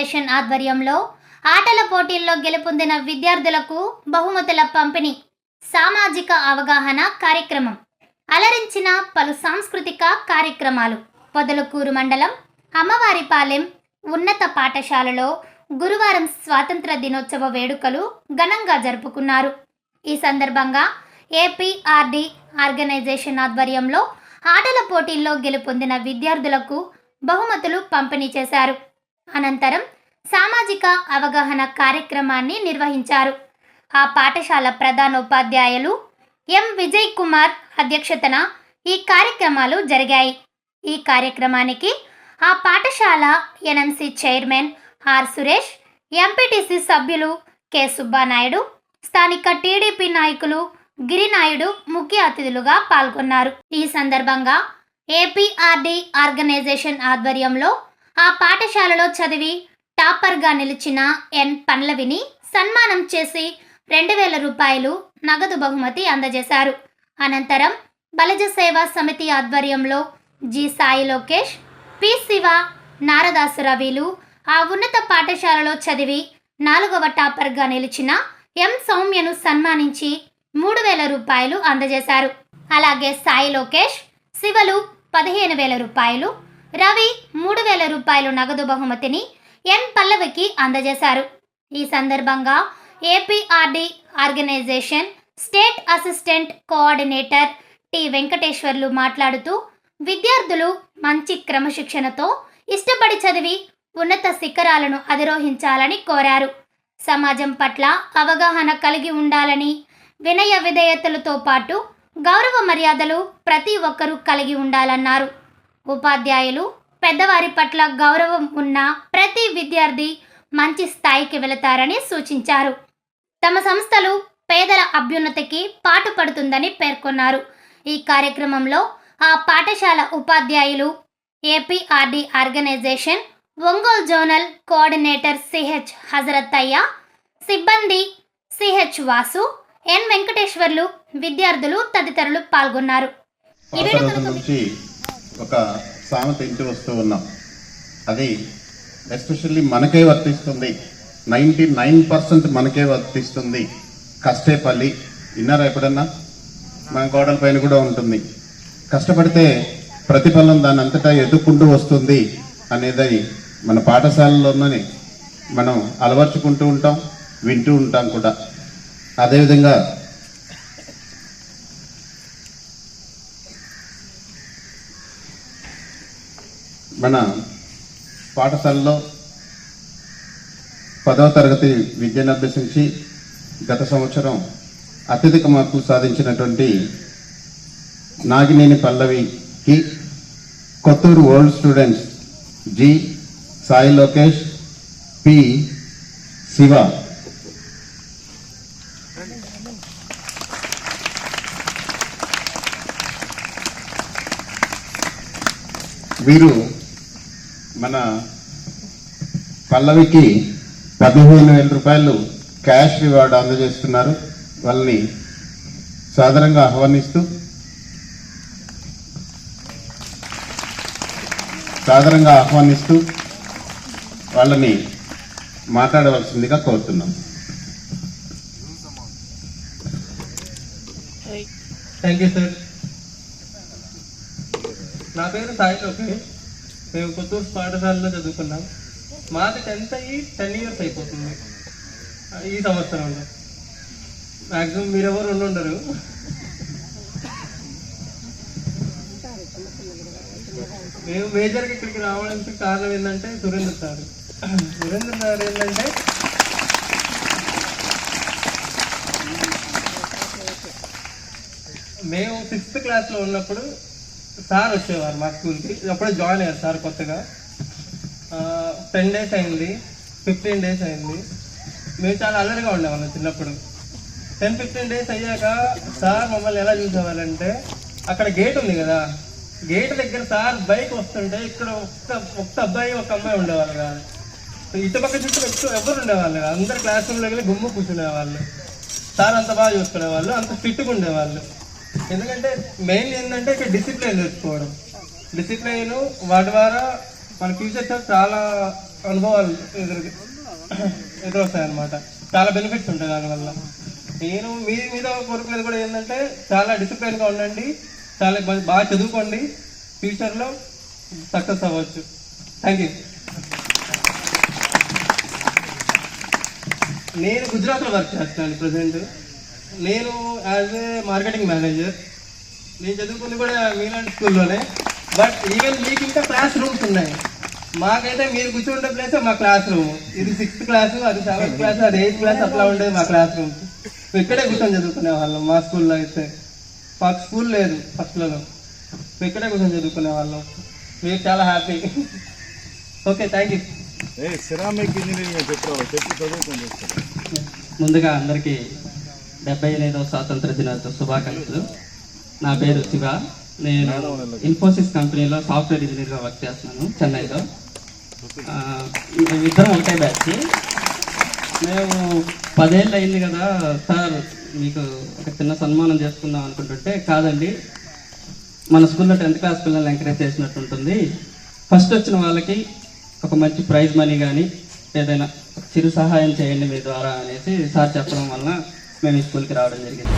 Federation ఆధ్వర్యంలో ఆటల పోటీల్లో గెలుపొందిన విద్యార్థులకు బహుమతుల పంపిణీ సామాజిక అవగాహన కార్యక్రమం అలరించిన పలు సాంస్కృతిక కార్యక్రమాలు. పొదలకూరు మండలం అమ్మవారిపాలెం ఉన్నత పాఠశాలలో గురువారం స్వాతంత్ర దినోత్సవ వేడుకలు ఘనంగా జరుపుకున్నారు. ఈ సందర్భంగా ఏపీఆర్డి ఆర్గనైజేషన్ ఆధ్వర్యంలో ఆటల పోటీల్లో గెలుపొందిన విద్యార్థులకు బహుమతులు పంపిణీ చేశారు. అనంతరం సామాజిక అవగాహన కార్యక్రమాన్ని నిర్వహించారు. ఆ పాఠశాల ప్రధానోపాధ్యాయులు ఎం. విజయ్ కుమార్ అధ్యక్షతన ఈ కార్యక్రమాలు జరిగాయి. ఈ కార్యక్రమానికి ఆ పాఠశాల NMC chairman R. Suresh MPTC సభ్యులు కె. సుబ్బానాయుడు స్థానిక టీడీపీ నాయకులు గిరినాయుడు ముఖ్య అతిథులుగా పాల్గొన్నారు. ఈ సందర్భంగా ఏపీఆర్డి ఆర్గనైజేషన్ ఆధ్వర్యంలో ఆ పాఠశాలలో చదివి టాపర్గా నిలిచిన ఎన్. పన్లవిని సన్మానం చేసి రెండు వేల రూపాయలు నగదు బహుమతి అందజేశారు. అనంతరం బలజ సేవా సమితి ఆధ్వర్యంలో జి. సాయి లోకేష్ పి. శివ నారదాసు రవిలు ఆ ఉన్నత పాఠశాలలో చదివి నాలుగవ టాపర్గా నిలిచిన ఎం. సౌమ్యను సన్మానించి మూడు వేల రూపాయలు అందజేశారు. అలాగే సాయి లోకేష్ శివలు పదిహేను వేల రూపాయలు రవి మూడు వేల రూపాయలు నగదు బహుమతిని ఎన్ పల్లవికి అందజేశారు. ఈ సందర్భంగా APRD organisation state assistant coordinator T Venkateswarlu మాట్లాడుతూ విద్యార్థులు మంచి క్రమశిక్షణతో ఇష్టపడి చదివి ఉన్నత శిఖరాలను అధిరోహించాలని కోరారు. సమాజం పట్ల అవగాహన కలిగి ఉండాలని వినయ విధేయతలతో పాటు గౌరవ మర్యాదలు ప్రతి ఒక్కరూ కలిగి ఉండాలన్నారు. ఉపాధ్యాయులు పెద్దవారి పట్ల గౌరవం ఉన్న ప్రతి విద్యార్థి మంచి స్థాయికి వెళతారని సూచించారు. తమ సంస్థలు పేదల అభ్యున్నతికి పాటుపడుతుందని పేర్కొన్నారు. ఈ కార్యక్రమంలో ఆ పాఠశాల ఉపాధ్యాయులు APRD organisation Ongole zonal coordinator CH Hazrat Ayya సిబ్బంది సిహెచ్ వాసు ఎన్ వెంకటేశ్వర్లు విద్యార్థులు తదితరులు పాల్గొన్నారు. ఒక సామెత వస్తూ ఉన్నాం. అది ఎస్పెషల్లీ మనకే వర్తిస్తుంది. నైంటీ నైన్ పర్సెంట్ మనకే వర్తిస్తుంది. కష్టే పల్లి విన్నారా ఎప్పుడన్నా? మన గోడల పైన కూడా ఉంటుంది. కష్టపడితే ప్రతిఫలం దాని అంతటా ఎదుర్కొంటూ వస్తుంది అనేది మన పాఠశాలలోనే మనం అలవర్చుకుంటూ ఉంటాం వింటూ ఉంటాం కూడా. అదేవిధంగా మన పాఠశాలలో పదవ తరగతి విద్యను అభ్యసించి గత సంవత్సరం అత్యధిక మార్కులు సాధించినటువంటి Nagineni పల్లవికి Kothuru old students G. Sai Lokesh P. Shiva. వీరు మన పల్లవికి పదిహేను వేల రూపాయలు క్యాష్ రివార్డు అందజేస్తున్నారు. వాళ్ళని సాధారణంగా ఆహ్వానిస్తూ సాధారణంగా ఆహ్వానిస్తూ వాళ్ళని మాట్లాడవలసిందిగా కోరుతున్నాం. థ్యాంక్ యూ సార్ నా పేరు సాయి లోకేష్. మేము కొత్తూరు పాఠశాలలో చదువుకున్నాం. మాది టెన్త్ అయ్యి టెన్ ఇయర్స్ అయిపోతుంది. ఈ సంవత్సరంలో. మ్యాక్సిమం మీరెవరు ఉండి ఉండరు. మేము మేజర్గా ఇక్కడికి రావడానికి కారణం ఏంటంటే సురేంద్ర సార్. సురేంద్ర సార్ ఏంటంటే మేము సిక్స్త్ క్లాస్లో ఉన్నప్పుడు సార్ వచ్చేవారు మా స్కూల్కి. అప్పుడే జాయిన్ అయ్యారు సార్ కొత్తగా. టెన్ డేస్ అయింది ఫిఫ్టీన్ డేస్ అయింది. మేము చాలా అల్లరిగా ఉండేవాళ్ళం చిన్నప్పుడు. టెన్ ఫిఫ్టీన్ డేస్ అయ్యాక సార్ మమ్మల్ని ఎలా చూసేవారంటే అక్కడ గేట్ ఉంది కదా గేట్ దగ్గర సార్ బైక్ వస్తుంటే ఇక్కడ ఒక్క ఒక్క అబ్బాయి ఒక అమ్మాయి ఉండేవాళ్ళు కాదు. ఇటుపక్క చుట్టూ ఎక్కువ ఎవరు ఉండేవాళ్ళు కాదు. అందరు క్లాస్ రూమ్లో వెళ్ళి గుమ్ము కూర్చునేవాళ్ళు. సార్ అంత బాగా చూసుకునేవాళ్ళు అంత ఫిట్గా ఉండేవాళ్ళు. ఎందుకంటే మెయిన్ ఏంటంటే ఇక్కడ డిసిప్లిన్ తెచ్చుకోవడం డిసిప్లిన్ వాటి ద్వారా మన ఫ్యూచర్ చాలా అనుభవాలు ఎదురు ఎదురొస్తాయన్నమాట చాలా బెనిఫిట్స్ ఉంటాయి దానివల్ల నేను మీ మీద కోరుకునేది కూడా ఏంటంటే చాలా డిసిప్లిన్గా ఉండండి. చాలా బాగా చదువుకోండి. ఫ్యూచర్లో సక్సెస్ అవ్వచ్చు. థ్యాంక్ యూ నేను గుజరాత్లో వర్క్ చేస్తాను ప్రజెంట్ నేను యాజ్ ఏ మార్కెటింగ్ మేనేజర్ నేను చదువుకుంది కూడా మీలాంటి స్కూల్లోనే బట్ ఈవెన్ మీకు ఇంకా క్లాస్ రూమ్స్ ఉన్నాయి. మాకైతే మీరు కూర్చుంటే ప్లేస్ మా క్లాస్ రూమ్ ఇది సిక్స్త్ క్లాస్ అది సెవెంత్ క్లాస్ అది ఎయిత్ క్లాస్ అట్లా ఉండేది మా క్లాస్ రూమ్ ఇక్కడే కూర్చొని చదువుకునే వాళ్ళం మా స్కూల్లో అయితే. మాకు స్కూల్ లేదు ఫస్ట్లలో ఇక్కడే కూర్చొని చదువుకునే వాళ్ళం. మీరు చాలా హ్యాపీ ఓకే థ్యాంక్ యూ ఏ సిరామిక్ ఇంజనీరింగ్ చెప్పి చదువుకొని ముందుగా అందరికీ డెబ్బై ఐదవ స్వాతంత్ర దినోత్సవ శుభాకాంక్షలు. నా పేరు శివ. నేను ఇన్ఫోసిస్ కంపెనీలో సాఫ్ట్వేర్ ఇంజనీర్గా వర్క్ చేస్తున్నాను చెన్నైలో. ఆ, మేమిద్దరం ఒకటే బ్యాచ్. మేము పదేళ్ళు అయింది కదా సార్ మీకు ఒక చిన్న సన్మానం చేసుకుందాం అనుకుంటుంటే కాదండి. మన స్కూల్లో టెన్త్ క్లాస్ పిల్లల్ని ఎంకరేజ్ చేసినట్టు ఉంటుంది. ఫస్ట్ వచ్చిన వాళ్ళకి ఒక మంచి ప్రైజ్ మనీ కానీ ఏదైనా చిరు సహాయం చేయండి మీ ద్వారా అనేసి సార్ చెప్పడం వలన మేము ఈ స్కూల్కి రావడం జరిగింది.